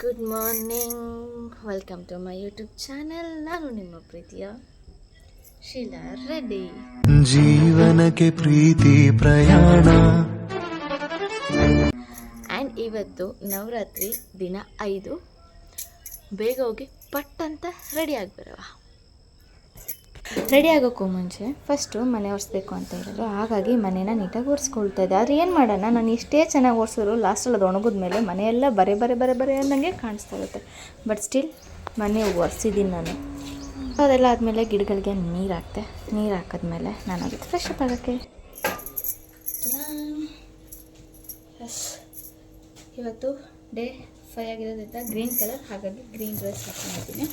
Good morning welcome to my YouTube channel ನಾನು ನಿಮ್ಮ ಪ್ರೀತಿಯ ಶೀಲಾ ರೆಡ್ಡಿ. ಜೀವನಕ್ಕೆ ಪ್ರೀತಿ ಪ್ರಯಾಣ. ಆ್ಯಂಡ್ ಇವತ್ತು ನವರಾತ್ರಿ ದಿನ ಐದು. ಬೇಗ ಹೋಗಿ ಪಟ್ ಅಂತ ರೆಡಿ ಆಗಿಬರವ ರೆಡಿ ಆಗೋಕ್ಕೂ ಮುಂಚೆ ಫಸ್ಟು ಮನೆ ಒರೆಸ್ಬೇಕು ಅಂತ ಹೇಳಿದ್ರು. ಹಾಗಾಗಿ ಮನೇನ ನೀಟಾಗಿ ಒರೆಸ್ಕೊಳ್ತಾ ಇದ್ದೆ. ಆದರೆ ಏನು ಮಾಡೋಣ, ನಾನು ಇಷ್ಟೇ ಚೆನ್ನಾಗಿ ಒರೆಸಿದ್ರು ಲಾಸ್ಟಲ್ಲಿ ಅದು ಒಣಗಿದ ಮೇಲೆ ಮನೆಯೆಲ್ಲ ಬರೆ ಬರೆ ಬರೆ ಬರೆ ಅನ್ನಂಗೆ ಕಾಣಿಸ್ತಾ ಇರುತ್ತೆ. ಬಟ್ ಸ್ಟಿಲ್ ಮನೆ ಒರೆಸಿದ್ದೀನಿ ನಾನು. ಅದೆಲ್ಲ ಆದಮೇಲೆ ಗಿಡಗಳಿಗೆ ನೀರು ಹಾಕ್ತೆ ನೀರು ಹಾಕಿದ್ಮೇಲೆ ನಾನು ಅದಕ್ಕೆ ಫ್ರೆಶ್ ಅಪ್ ಆಗೋಕ್ಕೆ. ಇವತ್ತು ಡೇ ಫೈ ಆಗಿರೋದ್ರಿಂದ ಗ್ರೀನ್ ಕಲರ್, ಹಾಗಾಗಿ ಗ್ರೀನ್ ಡ್ರೆಸ್ ಹಾಕೊಂಡಿದ್ದೀನಿ.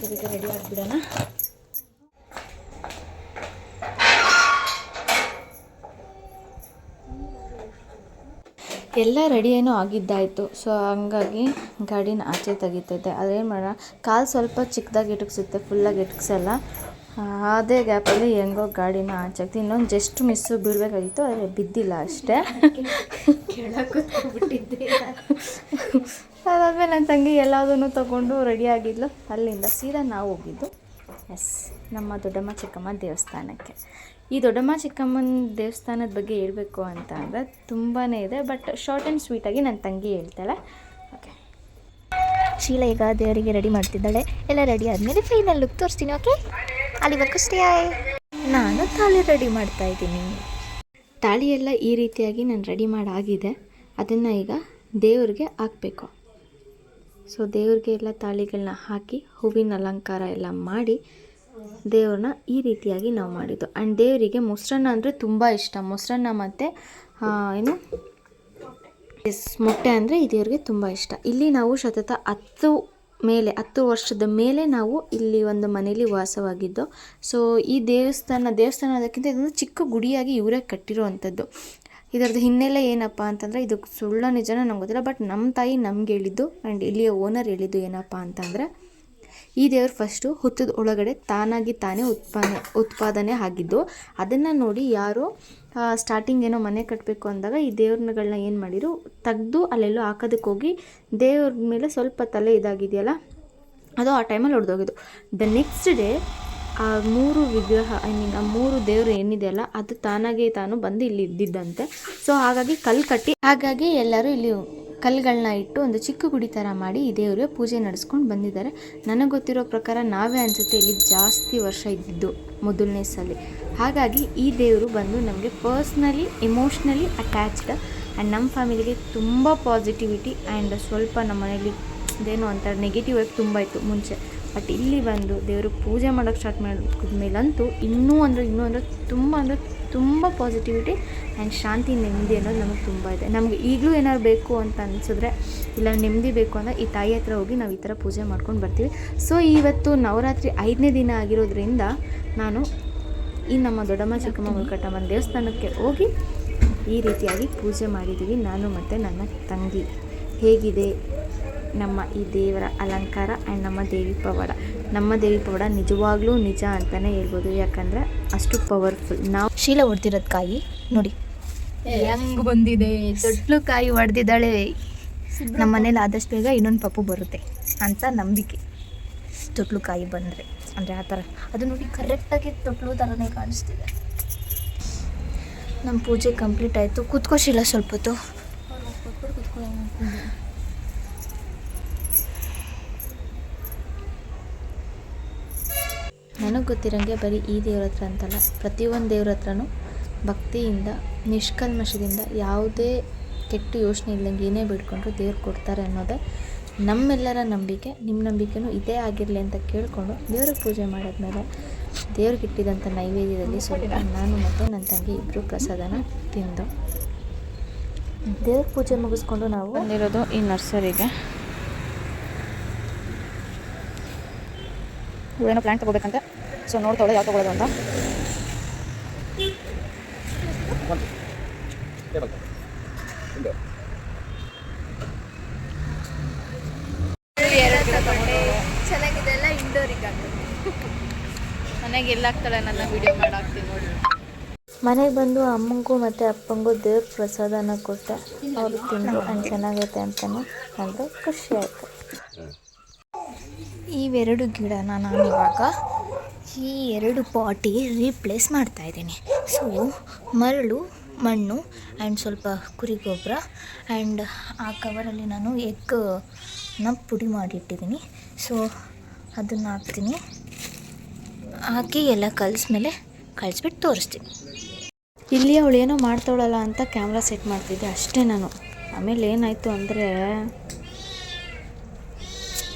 ಬೇಗ ಬೇಗ ರೆಡಿ ಆಗಿಬಿಡೋಣ. ಎಲ್ಲ ರೆಡಿ ಏನೋ ಆಗಿದ್ದಾಯಿತು. ಸೊ ಹಂಗಾಗಿ ಗಾಡಿನ ಆಚೆ ತೆಗಿತೈತೆ ಅದೇನು ಮಾಡೋಣ? ಕಾಲು ಸ್ವಲ್ಪ ಚಿಕ್ಕದಾಗಿ ಇಟಕ್ಸುತ್ತೆ ಫುಲ್ಲಾಗಿ ಇಟ್ಕಿಸಲ್ಲ. ಅದೇ ಗ್ಯಾಪಲ್ಲಿ ಹೆಂಗೋ ಗಾಡಿನ ಆಚೆ ಆಗ್ತಿ ಇನ್ನೊಂದು ಜಸ್ಟ್ ಮಿಸ್ಸು ಬೀಳಬೇಕಾಗಿತ್ತು ಆದರೆ ಬಿದ್ದಿಲ್ಲ ಅಷ್ಟೇ. ಅದಾದಮೇಲೆ ನನ್ನ ತಂಗಿ ಎಲ್ಲದನ್ನು ತಗೊಂಡು ರೆಡಿ ಆಗಿದ್ಲು. ಅಲ್ಲಿಂದ ಸೀದಾ ನಾವು ಹೋಗಿದ್ದು. ಎಸ್ ನಮ್ಮ ದೊಡ್ಡಮ್ಮ ಚಿಕ್ಕಮ್ಮ ದೇವಸ್ಥಾನಕ್ಕೆ. ಈ ದೊಡ್ಡಮ್ಮ ಚಿಕ್ಕಮ್ಮನ ದೇವಸ್ಥಾನದ ಬಗ್ಗೆ ಹೇಳಬೇಕು ಅಂತ ಅಂದರೆ ತುಂಬಾ ಇದೆ ಬಟ್ ಶಾರ್ಟ್ ಆ್ಯಂಡ್ ಸ್ವೀಟಾಗಿ ನನ್ನ ತಂಗಿ ಹೇಳ್ತಾಳೆ. ಓಕೆ ಶೀಲಾ ಈಗ ದೇವರಿಗೆ ರೆಡಿ ಮಾಡ್ತಿದ್ದಾಳೆ. ಎಲ್ಲ ರೆಡಿ ಆದಮೇಲೆ ಫೈನಲ್ ಲುಕ್ ತೋರಿಸ್ತೀನಿ ಓಕೆ ಅಲ್ಲಿವರೆಗೂ ಸ್ಟೇ ನಾನು ತಾಳಿ ರೆಡಿ ಮಾಡ್ತಾ ಇದ್ದೀನಿ. ತಾಳಿ ಎಲ್ಲ ಈ ರೀತಿಯಾಗಿ ನಾನು ರೆಡಿ ಮಾಡಾಗಿದೆ. ಅದನ್ನು ಈಗ ದೇವರಿಗೆ ಹಾಕಬೇಕು. ಸೊ ದೇವ್ರಿಗೆ ಎಲ್ಲ ತಾಳಿಗಳನ್ನ ಹಾಕಿ ಹೂವಿನ ಅಲಂಕಾರ ಎಲ್ಲ ಮಾಡಿ ದೇವ್ರನ್ನ ಈ ರೀತಿಯಾಗಿ ನಾವು ಮಾಡಿದ್ದು. ಆ್ಯಂಡ್ ದೇವರಿಗೆ ಮೊಸರನ್ನ ಅಂದರೆ ತುಂಬ ಇಷ್ಟ. ಮೊಸರನ್ನ ಮತ್ತು ಏನು? ಎಸ್ ಮೊಟ್ಟೆ ಅಂದರೆ ಈ ದೇವ್ರಿಗೆ ತುಂಬ ಇಷ್ಟ. ಇಲ್ಲಿ ನಾವು ಸತತ ಹತ್ತು ಮೇಲೆ, ಹತ್ತು ವರ್ಷದ ಮೇಲೆ ನಾವು ಇಲ್ಲಿ ಒಂದು ಮನೇಲಿ ವಾಸವಾಗಿದ್ದು. ಸೊ ಈ ದೇವಸ್ಥಾನ ದೇವಸ್ಥಾನ ಅದಕ್ಕಿಂತ ಇದೊಂದು ಚಿಕ್ಕ ಗುಡಿಯಾಗಿ ಇವರೇ ಕಟ್ಟಿರುವಂಥದ್ದು. ಇದರದ್ದು ಹಿನ್ನೆಲೆ ಏನಪ್ಪ ಅಂತಂದರೆ ಇದು ಸುಳ್ಳ ನಿಜನ ನಂಗೆ ಗೊತ್ತಿಲ್ಲ ಬಟ್ ನಮ್ಮ ತಾಯಿ ನಮ್ಗೆ ಹೇಳಿದ್ದು ಆ್ಯಂಡ್ ಇಲ್ಲಿಯ ಓನರ್ ಹೇಳಿದ್ದು ಏನಪ್ಪ ಅಂತಂದರೆ, ಈ ದೇವ್ರು ಫಸ್ಟು ಹುತ್ತದ ಒಳಗಡೆ ತಾನಾಗಿ ತಾನೇ ಉತ್ಪಾದನೆ ಉತ್ಪಾದನೆ ಆಗಿದ್ದು, ಅದನ್ನು ನೋಡಿ ಯಾರೋ ಸ್ಟಾರ್ಟಿಂಗ್ ಏನೋ ಮನೆ ಕಟ್ಟಬೇಕು ಅಂದಾಗ ಈ ದೇವ್ರಗಳನ್ನ ಏನು ಮಾಡಿರು, ತೆಗ್ದು ಅಲ್ಲೆಲ್ಲೋ ಹಾಕೋದಕ್ಕೆ ಹೋಗಿ ದೇವ್ರ ಮೇಲೆ ಸ್ವಲ್ಪ ತಲೆ ಇದಾಗಿದೆಯಲ್ಲ, ಅದು ಆ ಟೈಮಲ್ಲಿ ಹೊಡೆದೋಗಿದ್ದು ದ ನೆಕ್ಸ್ಟ್ ಡೇ ಆ ಮೂರು ವಿಗ್ರಹ ಐ ಮೀನ್ ಆ ಮೂರು ದೇವರು ಏನಿದೆಯಲ್ಲ ಅದು ತಾನಾಗೆ ತಾನು ಬಂದು ಇಲ್ಲಿ ಇದ್ದಿದ್ದಂತೆ. ಸೊ ಹಾಗಾಗಿ ಕಲ್ಲು ಕಟ್ಟಿ, ಹಾಗಾಗಿ ಎಲ್ಲರೂ ಇಲ್ಲಿ ಕಲ್ಲುಗಳನ್ನ ಇಟ್ಟು ಒಂದು ಚಿಕ್ಕ ಗುಡಿ ಥರ ಮಾಡಿ ಈ ದೇವ್ರಿಗೆ ಪೂಜೆ ನಡೆಸ್ಕೊಂಡು ಬಂದಿದ್ದಾರೆ. ನನಗೆ ಗೊತ್ತಿರೋ ಪ್ರಕಾರ ನಾವೇ ಅನಿಸುತ್ತೆ ಇಲ್ಲಿ ಜಾಸ್ತಿ ವರ್ಷ ಇದ್ದಿದ್ದು ಮೊದಲನೇ ಸಲ. ಹಾಗಾಗಿ ಈ ದೇವರು ಬಂದು ನಮಗೆ ಪರ್ಸ್ನಲಿ ಇಮೋಷ್ನಲಿ ಅಟ್ಯಾಚ್ಡ್ ಆ್ಯಂಡ್ ನಮ್ಮ ಫ್ಯಾಮಿಲಿಗೆ ತುಂಬ ಪಾಸಿಟಿವಿಟಿ ಆ್ಯಂಡ್ ಸ್ವಲ್ಪ ನಮ್ಮ ಮನೇಲಿ ಇದೇನು ಅಂತ ನೆಗೆಟಿವ್ ಆಗಿ ತುಂಬ ಇತ್ತು ಮುಂಚೆ. ಬಟ್ ಇಲ್ಲಿ ಬಂದು ದೇವರು ಪೂಜೆ ಮಾಡೋಕ್ಕೆ ಸ್ಟಾರ್ಟ್ ಮಾಡಿದ್ಮೇಲಂತೂ ಇನ್ನೂ ಅಂದರೆ ಇನ್ನೂ ಅಂದರೆ ತುಂಬ ಅಂದರೆ ತುಂಬ ಪಾಸಿಟಿವಿಟಿ ಆ್ಯಂಡ್ ಶಾಂತಿ ನೆಮ್ಮದಿ ಅನ್ನೋದು ನಮಗೆ ತುಂಬ ಇದೆ. ನಮಗೆ ಈಗಲೂ ಏನಾದ್ರು ಬೇಕು ಅಂತ ಅನಿಸಿದ್ರೆ ಇಲ್ಲ, ನೆಮ್ಮದಿ ಬೇಕು ಅಂದರೆ ಈ ತಾಯಿ ಹತ್ರ ಹೋಗಿ ನಾವು ಈ ಥರ ಪೂಜೆ ಮಾಡ್ಕೊಂಡು ಬರ್ತೀವಿ. ಸೊ ಇವತ್ತು ನವರಾತ್ರಿ ಐದನೇ ದಿನ ಆಗಿರೋದ್ರಿಂದ ನಾನು ಈ ನಮ್ಮ ದೊಡ್ಡಮ್ಮ, ಚಿಕ್ಕಮ್ಮ ಮುಲ್ಕಟ್ಟಮ್ಮನ ದೇವಸ್ಥಾನಕ್ಕೆ ಹೋಗಿ ಈ ರೀತಿಯಾಗಿ ಪೂಜೆ ಮಾಡಿದ್ದೀವಿ. ನಾನು ಮತ್ತು ನನ್ನ ತಂಗಿ. ಹೇಗಿದೆ? ನಮ್ಮ ಈ ದೇವರ ಅಲಂಕಾರ ಆ್ಯಂಡ್ ನಮ್ಮ ದೇವಿ ಪವಾಡ. ನಮ್ಮ ದೇವಿ ಪವಾಡ ನಿಜವಾಗ್ಲೂ ನಿಜ ಅಂತಲೇ ಹೇಳ್ಬೋದು. ಯಾಕಂದರೆ ಅಷ್ಟು ಪವರ್ಫುಲ್ ನಾವು ಶೀಲ ಹೊಡೆದಿರೋದು ಕಾಯಿ ನೋಡಿ. ಹೆಂಗ್ ಬಂದಿದೆ? ತೊಟ್ಲು ಕಾಯಿ ಹೊಡೆದಿದ್ದಾಳೆ ನಮ್ಮ ಮನೇಲಿ ಆದಷ್ಟು ಬೇಗ ಇನ್ನೊಂದು ಪಪ್ಪು ಬರುತ್ತೆ ಅಂತ ನಂಬಿಕೆ. ತೊಟ್ಲು ಕಾಯಿ ಬಂದರೆ. ಅಂದರೆ ಆ ಥರ. ಅದು ನೋಡಿ ಕರೆಕ್ಟಾಗಿ ತೊಟ್ಲು ಥರನೇ ಕಾಣಿಸ್ತಿದೆ. ನಮ್ಮ ಪೂಜೆ ಕಂಪ್ಲೀಟ್ ಆಯಿತು. ಕೂತ್ಕೋ ಶೀಲಾ ಸ್ವಲ್ಪ ಹೊತ್ತು. ನನಗೆ ಗೊತ್ತಿರೋಂಗೆ ಬರೀ ಈ ದೇವ್ರ ಹತ್ರ ಅಂತಲ್ಲ. ಪ್ರತಿಯೊಂದು ದೇವ್ರ ಹತ್ರನೂ ಭಕ್ತಿಯಿಂದ, ನಿಷ್ಕಲ್ಮಶದಿಂದ ಯಾವುದೇ ಕೆಟ್ಟ ಯೋಚನೆ ಇಲ್ಲದಂಗೆ ಏನೇ ಬಿಡ್ಕೊಂಡ್ರು ದೇವ್ರು ಕೊಡ್ತಾರೆ ಅನ್ನೋದೇ ನಮ್ಮೆಲ್ಲರ ನಂಬಿಕೆ. ನಿಮ್ಮ ನಂಬಿಕೆನೂ ಇದೇ ಆಗಿರಲಿ ಅಂತ ಕೇಳಿಕೊಂಡು ದೇವ್ರಿಗೆ ಪೂಜೆ ಮಾಡಿದ್ಮೇಲೆ ದೇವ್ರಿಗೆ ಇಟ್ಟಿದ್ದಂಥ ನೈವೇದ್ಯದಲ್ಲಿ ಸ್ವಲ್ಪ ನಾನು ಮತ್ತು ನನ್ನ ತಂಗಿ ಇಬ್ಬರು ಪ್ರಸಾದನ ತಿಂದು. ದೇವ್ರ ಪೂಜೆ ಮುಗಿಸ್ಕೊಂಡು ನಾವು ಬಂದಿರೋದು ಈ ನರ್ಸರಿಗೆ. ಏನೋ ಪ್ಲಾಂಟ್ ತಗೋಬೇಕಂತೆ. ಸೊ ನೋಡ್ತಾಳೆ ಯಾವ ತಗೊಳ್ಳೋದು ಅಂತ. ಮನೆಗೆ ವಿಡಿಯೋ ನೋಡಿ ಮನೆಗೆ ಬಂದು ಅಮ್ಮಂಗೂ ಮತ್ತೆ ಅಪ್ಪಂಗೂ ದೇವ್ರ ಪ್ರಸಾದನ ಕೊಟ್ಟೆ ಅವರು ತಿಂದು ಚೆನ್ನಾಗೈತೆ ಅಂತಾನೆ ಅಂದ್ರೆ ಖುಷಿ ಆಯಿತು. ಇವೆರಡು ಗಿಡನ ನಾನು ಇವಾಗ ಈ ಎರಡು ಪಾಟಿ ರೀಪ್ಲೇಸ್ ಮಾಡ್ತಾ ಇದ್ದೀನಿ. ಸೊ ಮರಳು, ಮಣ್ಣು ಆ್ಯಂಡ್ ಸ್ವಲ್ಪ ಕುರಿ ಗೊಬ್ಬರ ಆ್ಯಂಡ್ ಆ ಕವರಲ್ಲಿ ನಾನು ಎಗ್ನ ಪುಡಿ ಮಾಡಿಟ್ಟಿದ್ದೀನಿ. ಸೊ ಅದನ್ನು ಹಾಕ್ತೀನಿ. ಹಾಕಿ ಎಲ್ಲ ಕಲಿಸ್ಮೇಲೆ ಕಳಿಸ್ಬಿಟ್ಟು ತೋರಿಸ್ತೀನಿ. ಇಲ್ಲಿ ಅವಳು ಏನೋ ಮಾಡ್ತಾವಳಲ್ಲ ಅಂತ ಕ್ಯಾಮ್ರಾ ಸೆಟ್ ಮಾಡ್ತಿದ್ದೆ ಅಷ್ಟೇ ನಾನು. ಆಮೇಲೆ ಏನಾಯಿತು ಅಂದರೆ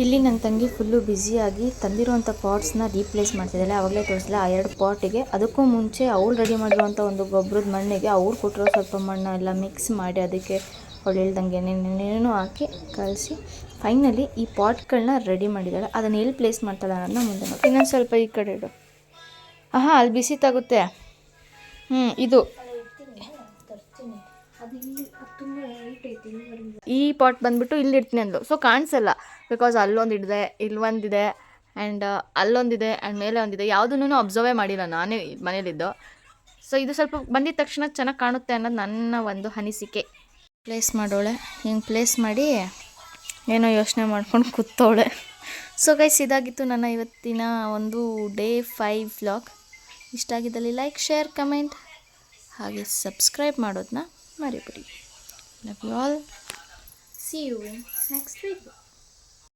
ಇಲ್ಲಿ ನನ್ನ ತಂಗಿ ಫುಲ್ಲು ಬ್ಯುಸಿಯಾಗಿ ತಂದಿರುವಂಥ ಪಾಟ್ಸ್ನ ರೀಪ್ಲೇಸ್ ಮಾಡ್ತಿದ್ದಾಳೆ. ಅವಾಗಲೇ ತೋರಿಸಿಲ್ಲ ಆ ಎರಡು ಪಾಟಿಗೆ ಅದಕ್ಕೂ ಮುಂಚೆ ಅವ್ರು ರೆಡಿ ಮಾಡಿರುವಂಥ ಒಂದು ಗೊಬ್ಬರದ ಮಣ್ಣಿಗೆ ಅವ್ರು ಕೊಟ್ಟಿರೋ ಸ್ವಲ್ಪ ಮಣ್ಣು ಎಲ್ಲ ಮಿಕ್ಸ್ ಮಾಡಿ ಅದಕ್ಕೆ ಅವಳು ಹೇಳ್ದಂಗೆ ಏನೇನೇನೋ ಹಾಕಿ ಕಲಸಿ. ಫೈನಲಿ ಈ ಪಾಟ್ಗಳನ್ನ ರೆಡಿ ಮಾಡಿದ್ದಾಳೆ. ಅದನ್ನು ಎಲ್ಲಿ ಪ್ಲೇಸ್ ಮಾಡ್ತಾಳೆ ಅನ್ನೋದನ್ನ ಮುಂದೆ ನೋಡಿ. ಇನ್ನೊಂದು ಸ್ವಲ್ಪ ಈ ಕಡೆ ಇಡು. ಹಾಂ ಅಲ್ಲಿ ಬಿಸಿ ತಾಗುತ್ತೆ. ಹ್ಞೂ ಇದು. ಈ ಪಾಟ್ ಬಂದ್ಬಿಟ್ಟು ಇಲ್ಲಿ ಇಡ್ತೀನಿ ಅಂದ್ಲು. ಸೊ ಕಾಣಿಸಲ್ಲ. ಬಿಕಾಸ್ ಅಲ್ಲೊಂದು ಇಡಿದೆ, ಇಲ್ಲೊಂದಿದೆ ಆ್ಯಂಡ್ ಅಲ್ಲೊಂದಿದೆ ಆ್ಯಂಡ್ ಮೇಲೆ ಒಂದಿದೆ. ಯಾವುದನ್ನು ಅಬ್ಸರ್ವೇ ಮಾಡಿಲ್ಲ ನಾನೇ ಮನೇಲಿದ್ದು. ಸೊ ಇದು ಸ್ವಲ್ಪ ಬಂದಿದ ತಕ್ಷಣ ಚೆನ್ನಾಗಿ ಕಾಣುತ್ತೆ ಅನ್ನೋದು ನನ್ನ ಒಂದು ಅನಿಸಿಕೆ. ಪ್ಲೇಸ್ ಮಾಡೋಳೆ. ಹಿಂಗೆ ಪ್ಲೇಸ್ ಮಾಡಿ ಏನೋ ಯೋಚನೆ ಮಾಡ್ಕೊಂಡು ಕೂತವಳೆ. ಸೊ ಗೈಸ್ ಇದಾಗಿತ್ತು ನನ್ನ ಇವತ್ತಿನ ಒಂದು ಡೇ ಫೈವ್ ವ್ಲಾಗ್ ಇಷ್ಟ ಆಗಿದ್ದಲ್ಲಿ ಲೈಕ್ ಶೇರ್ ಕಮೆಂಟ್ ಹಾಗೆ ಸಬ್ಸ್ಕ್ರೈಬ್ ಮಾಡೋದನ್ನ Maripuri. Love you all. See you next week.